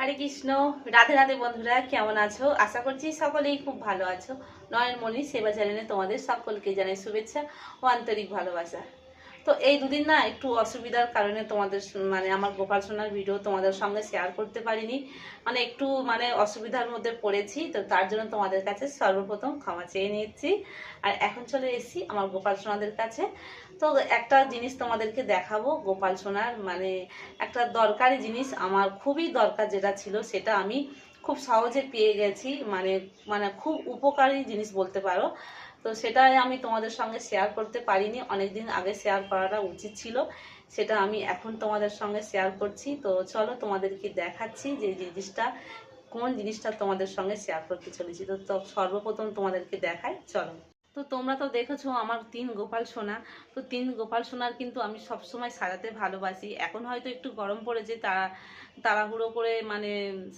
হরে কৃষ্ণ। রাধে রাধে বন্ধুরা, কেমন আছো? আশা করছি সকলেই খুব ভালো আছো। নয়নমণি সেবা চ্যানেলে তোমাদের সকলকে জানাই শুভেচ্ছা ও আন্তরিক ভালোবাসা। তো এই দুদিন না একটু অসুবিধার কারণে তোমাদের মানে আমার গোপাল সোনার ভিডিও তোমাদের সঙ্গে শেয়ার করতে পারিনি। মানে একটু মানে অসুবিধার মধ্যে পড়েছি, তো তার জন্য তোমাদের কাছে সর্বপ্রথম ক্ষমা চেয়ে নিচ্ছি। আর এখন চলে এসেছি আমার গোপাল সোনাদের কাছে। তো একটা জিনিস তোমাদেরকে দেখাবো, গোপাল সোনার মানে একটা দরকারি জিনিস আমার খুবই দরকার যেটা ছিল সেটা আমি খুব সহজে পেয়ে গেছি মানে মানে খুব উপকারী জিনিস বলতে পারো। তো সেটাই আমি তোমাদের সঙ্গে শেয়ার করতে পারিনি অনেক দিন আগে শেয়ার করাটা উচিত ছিল, সেটা আমি এখন তোমাদের সঙ্গে শেয়ার করছি। তো চলো তোমাদেরকে দেখাচ্ছি যে জিনিসটা, কোন জিনিসটা তোমাদের সঙ্গে শেয়ার করতে চলেছি। তো তো সর্বপ্রথম তোমাদেরকে দেখাই, চলো। তো তোমরা তো দেখেছ আমার তিন গোপাল সোনা। তো তিন গোপাল সোনার কিন্তু আমি সবসময় সাজাতে ভালোবাসি। এখন হয়তো একটু গরম পড়েছে, তারা, তাড়াহুড়ো করে মানে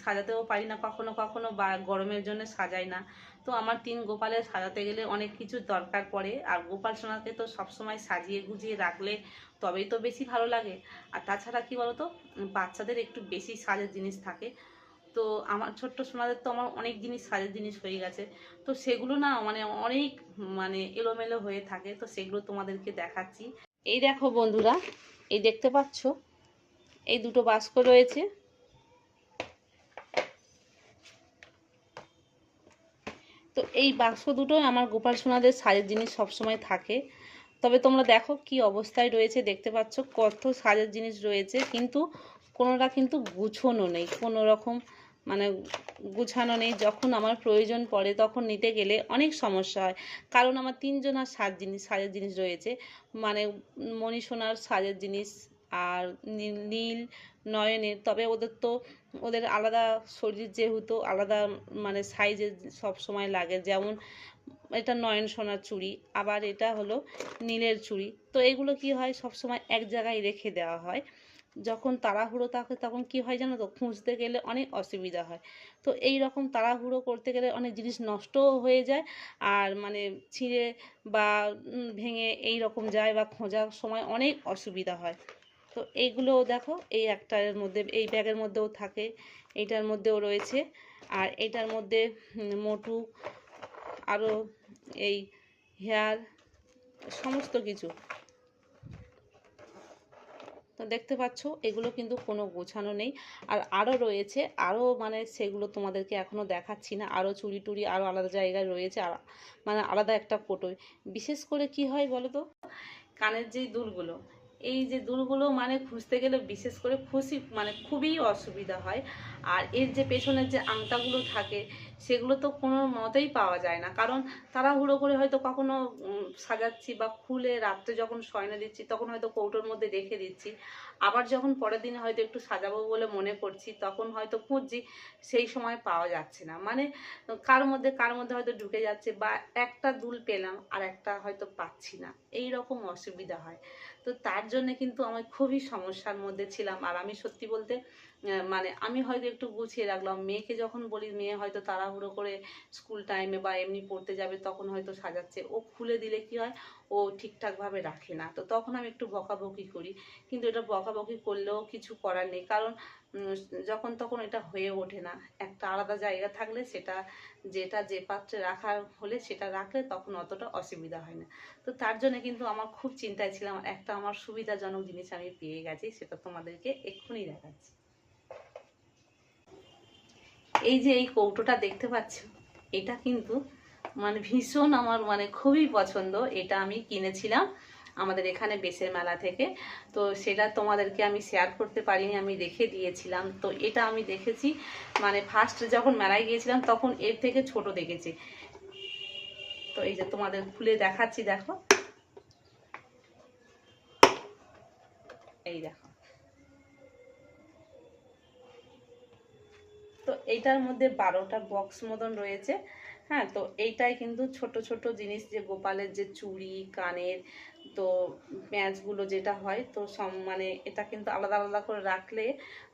সাজাতেও পারি না কখনো কখনো বা গরমের জন্য সাজাই না। তো আমার তিন গোপালের সাজাতে গেলে অনেক কিছু দরকার পড়ে। আর গোপাল সোনাকে তো সবসময় সাজিয়ে গুজিয়ে রাখলে তবেই তো বেশি ভালো লাগে। আর তাছাড়া কি বলতো? বাচ্চাদের একটু বেশি সাজের জিনিস থাকে। তো আমার ছোট্ট সোনাদের তো আমার অনেক জিনিস, সাজের জিনিস হয়ে গেছে। তো সেগুলো না মানে অনেক মানে এলোমেলো হয়ে থাকে, তো সেগুলো তোমাদেরকে দেখাচ্ছি। এই দেখো বন্ধুরা, এই দেখতে পাচ্ছ? এই দুটো বাস্ক রয়েছে। তো এই বাক্স দুটো আমার গোপাল সোনাদের সাজের জিনিস সবসময় থাকে। তবে তোমরা দেখো কি অবস্থায় রয়েছে, দেখতে পাচ্ছ? কত সাজের জিনিস রয়েছে, কিন্তু কোনোটা কিন্তু গুছোনো নেই কোনো রকম মানে গুছানো নেই, যখন আমার প্রয়োজন পড়ে তখন নিতে গেলে অনেক সমস্যা হয়। কারণ আমার তিনজন আর সাজ জিনিস, সাজের জিনিস রয়েছে। মানে মণিসোনার সাজের জিনিস আর নীল, নয়নের, তবে ওদের তো, ওদের আলাদা শরীর যেহেতু, আলাদা মানে সাইজের সব সময় লাগে। যেমন এটা নয়ন সোনার চুড়ি, আবার এটা হলো নীলের চুড়ি। তো এগুলো কি হয়? সব সময় এক জায়গায় রেখে দেওয়া হয়। যখন তাড়াহুড়ো থাকে তখন কি হয় জানো তো? খুঁজতে গেলে অনেক অসুবিধা হয়। তো এই রকম তাড়াহুড়ো করতে গেলে অনেক জিনিস নষ্টও হয়ে যায় আর মানে ছিঁড়ে বা ভেঙে এই রকম যায় বা খোঁজার সময় অনেক অসুবিধা হয়। তো এইগুলো দেখো, এই একটার মধ্যে, এই ব্যাগের মধ্যেও থাকে, এইটার মধ্যেও রয়েছে। আর এইটার মধ্যে মোটু আরও এই হেয়ার, সমস্ত কিছু। তো দেখতে পাচ্ছ, এগুলো কিন্তু কোনো গোছানো নেই। আর আরও রয়েছে আরও মানে সেগুলো তোমাদেরকে এখনও দেখাচ্ছি না। আরও চুরি টুরি আরও আলাদা জায়গায় রয়েছে, আর মানে আলাদা একটা কোটোয় বিশেষ করে কি হয় বলো তো? কানের যেই দুলগুলো, এই যে দুলগুলো মানে খুঁজতে গেলে বিশেষ করে খুশি মানে খুবই অসুবিধা হয়। আর এর যে পেছনের যে আংটাগুলো থাকে, সেগুলো তো কোনো মতেই পাওয়া যায় না। কারণ তাড়াহুড়ো করে হয়তো কখনো সাজাচ্ছি বা খুলে রাত্রে যখন শয়না দিচ্ছি, তখন হয়তো কৌটোর মধ্যে রেখে দিচ্ছি। আবার যখন পরের দিন হয়তো একটু সাজাবো বলে মনে করছি, তখন হয়তো খুঁজছি, সেই সময় পাওয়া যাচ্ছে না। মানে কার মধ্যে কার মধ্যে হয়তো ঢুকে যাচ্ছে বা একটা দুল পেলাম আর একটা হয়তো পাচ্ছি না। এই রকম অসুবিধা হয়। তো তার জন্য কিন্তু আমি খুবই সমস্যার মধ্যে ছিলাম। আর আমি সত্যি বলতে মানে আমি হয়তো একটু গুছিয়ে রাখলাম। মেয়েকে যখন বলি, মেয়ে হয়তো তাড়াহুড়ো করে স্কুল টাইমে বা এমনি পড়তে যাবে, তখন হয়তো সাজাচ্ছে। ও খুলে দিলে কি হয়? ও ঠিকঠাকভাবে রাখে না। তো তখন আমি একটু বকাবকি করি। কিন্তু এটা বকাবকি করলেও কিছু করার নেই। কারণ যখন তখন এটা হয়ে ওঠে না। একটা আলাদা জায়গা থাকলে সেটা, যেটা যে পাত্রে রাখার হলে সেটা রাখলে তখন অতটা অসুবিধা হয় না। তো তার জন্য কিন্তু আমার খুব চিন্তায় ছিলাম। একটা আমার সুবিধাজনক জিনিস আমি পেয়ে গেছি, সেটা তোমাদেরকে এক্ষুনি দেখাচ্ছি। এই যে এই কৌটোটা দেখতে পাচ্ছ, এটা কিন্তু মানে ভীষণ আমার মানে খুবই পছন্দ। এটা আমি কিনেছিলাম আমাদের এখানে বেসের মেলা থেকে। তো সেটা তোমাদেরকে আমি শেয়ার করতে পারিনি, আমি রেখে দিয়েছিলাম। তো এটা আমি দেখেছি মানে ফার্স্ট যখন মেলায় গিয়েছিলাম তখন এর থেকে ছোট দেখেছি। তো এই যে তোমাদের খুলে দেখাচ্ছি, দেখো। এই দেখো। তো এইটার মধ্যে বারোটা বক্স মতন রয়েছে। হ্যাঁ তো এইটাই কিন্তু ছোট ছোট জিনিস যে গোপালের যে চুড়ি, কানের তো পেঁয়াজগুলো যেটা হয়, তো সম মানে এটা কিন্তু আলাদা আলাদা করে রাখলে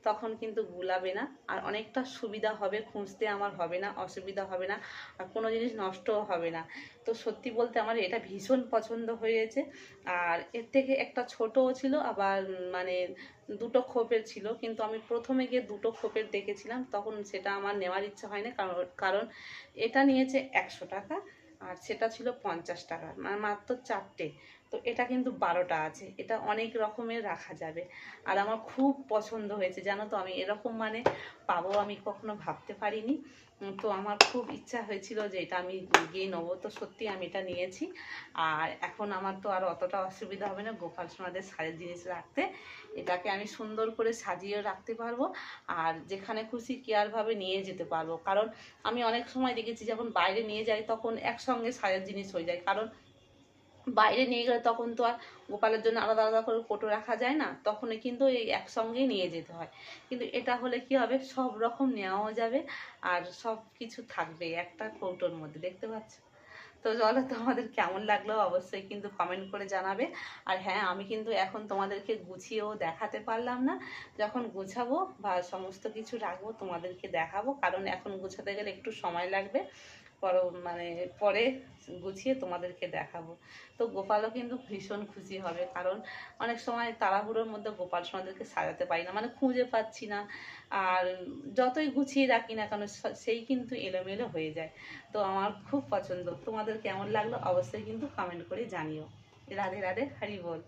তখন কিন্তু গুলাবে না। আর অনেকটা সুবিধা হবে, খুঁজতে আমার হবে না, অসুবিধা হবে না, আর কোনো জিনিস নষ্টও হবে না। তো সত্যি বলতে আমার এটা ভীষণ পছন্দ হয়েছে। আর এর থেকে একটা ছোটও ছিল, আবার মানে দুটো খোপের ছিল। কিন্তু আমি প্রথমে গিয়ে দুটো খোপের দেখেছিলাম, তখন সেটা আমার নেওয়ার ইচ্ছা হয় না কারণ কারণ এটা নিয়েছে একশো টাকা, আর সেটা ছিল পঞ্চাশ টাকা মানে মাত্র চারটে। তো এটা কিন্তু বারোটা আছে। এটা অনেক রকমের রাখা যাবে। আর আমার খুব পছন্দ হয়েছে, জানো তো? আমি এরকম মানে পাবো আমি কখনো ভাবতে পারিনি। তো আমার খুব ইচ্ছা হয়েছিল যে এটা আমি গিয়ে নেব। তো সত্যি আমি এটা নিয়েছি। আর এখন আমার তো আর অতটা অসুবিধা হবে না। গোপাল সোনাদের শাড়ির জিনিস রাখতে। এটাকে আমি সুন্দর করে সাজিয়ে রাখতে পারব। আর যেখানে খুশি কেয়ারভাবে নিয়ে যেতে পারব। কারণ আমি অনেক সময় দেখেছি, যখন বাইরে নিয়ে যাই, তখন একসঙ্গে সাজার জিনিস হয়ে যায়। কারণ বাইরে নিয়ে গেলে তখন তো আর গোপালের জন্য আলাদা আলাদা করে কোটো রাখা যায় না, তখনই কিন্তু এই একসঙ্গেই নিয়ে যেতে হয়। কিন্তু এটা হলে কি হবে? সব রকম নেওয়াও যাবে আর সব কিছু থাকবে একটা কৌটোর মধ্যে, দেখতে পাচ্ছ? তো চলো তোমাদের কেমন লাগল অবশ্যই কিন্তু কমেন্ট করে জানাবে। আর হ্যাঁ আমি কিন্তু এখন তোমাদেরকে গুছিয়েও দেখাতে পারলাম না। যখন গুছাবো বা সমস্ত কিছু রাখব তোমাদেরকে দেখাবো, কারণ এখন গুছাতে গেলে একটু সময় লাগবে। পর মানে পরে গুছিয়ে তোমাদেরকে দেখাবো। তো গোপালও কিন্তু ভীষণ খুশি হবে, কারণ অনেক সময় তাড়াহুড়োর মধ্যে গোপাল সোনাদেরকে সাজাতে পারি না মানে খুঁজে পাচ্ছি না। আর যতই গুছিয়ে রাখি না কেন সেই কিন্তু এলোমেলো হয়ে যায়। তো আমার খুব পছন্দ। তোমাদের কেমন লাগল অবশ্যই কিন্তু কমেন্ট করে জানিও। রাধে রাধে, হরি বল।